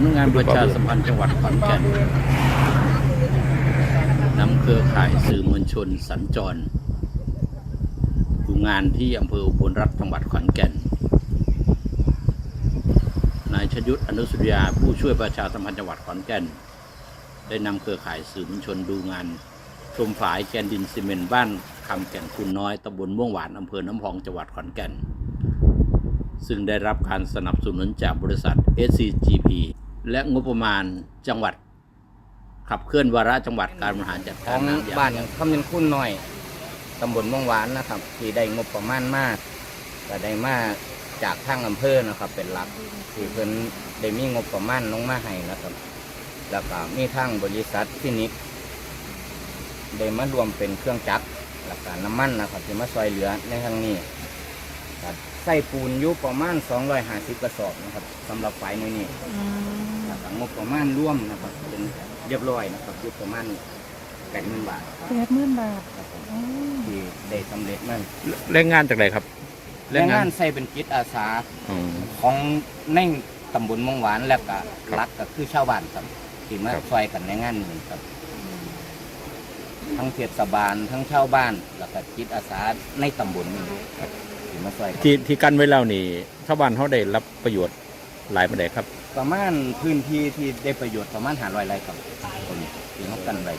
ำนักงานประชาสัมพันธ์จังหวัดขอนแก่นนำเครือข่ายสื่อมวลชนสัญจรดูงานที่อำเภออุบลรัฐจังหวัดขอนแก่น นายชยุทธอนุสุริยาผู้ช่วยประชาสัมพันธ์จังหวัดขอนแก่น ได้นำเครือข่ายสื่อมวลชนดูงาน ชมฝายแกนดินซีเมนต์บ้านคำแก่นคุณน้อยตำบลม่วงหวานอำเภอน้ำพองจังหวัดขอนแก่นซึ่งได้รับการสนับสนุนจากบริษัท SCGP และงบประมาณจังหวัด ขับเคลื่อนวาระจังหวัดการบริหารจัดขกาอรงน้ำยางบ้านคำยันคุ้นหน้อยตำบลม่วงหวานนะครับ ที่ได้งบประมาณมากก็ได้มาจากทางอำเภอนะครับ เป็นหลักที่เพิ่นได้มีงบประมาณลงมาให้นะครับ แล้วก็มีทางบริษัทฟินิกได้มารวมเป็นเครื่องจักรแล้วก็น้ำมันนะครับที่มาซอยเหลือในทางนี้ก็ใส่ปูนอยู่ประมาณ250กระสอบนะครับสำหรับไฟในนี้ บประมาณร่วมนะครับเป็นเรียบร้อยนะครับอยู่ประมาณแปดหมื่นบาทแปดหมื่นบาทครับผมอ๋อที่ได้สำเร็จนั่นแรงงานจากไหนครับแรงงานใส่เป็นจิตอาสาอืม ของในตำบลเมองหวานแล้วก็ครับรักก็คือชาวบ้านครับที่มาครับ ช่วยกันในงานนี้ครับ ทั้งเทศบาลทั้งชาวบ้านแล้วก็จิตอาสาในตำบลนี้ครับที่มาช่วยกัน ที่ที่กันไว้แล้วนี่ชาวบ้านเขาได้รับประโยชน์หลายประเด็นครับ ประมาณพื้นที่ที่ได้ประโยชน์ประมาณหาร้อยไร่ครับคนที่เขากันไว้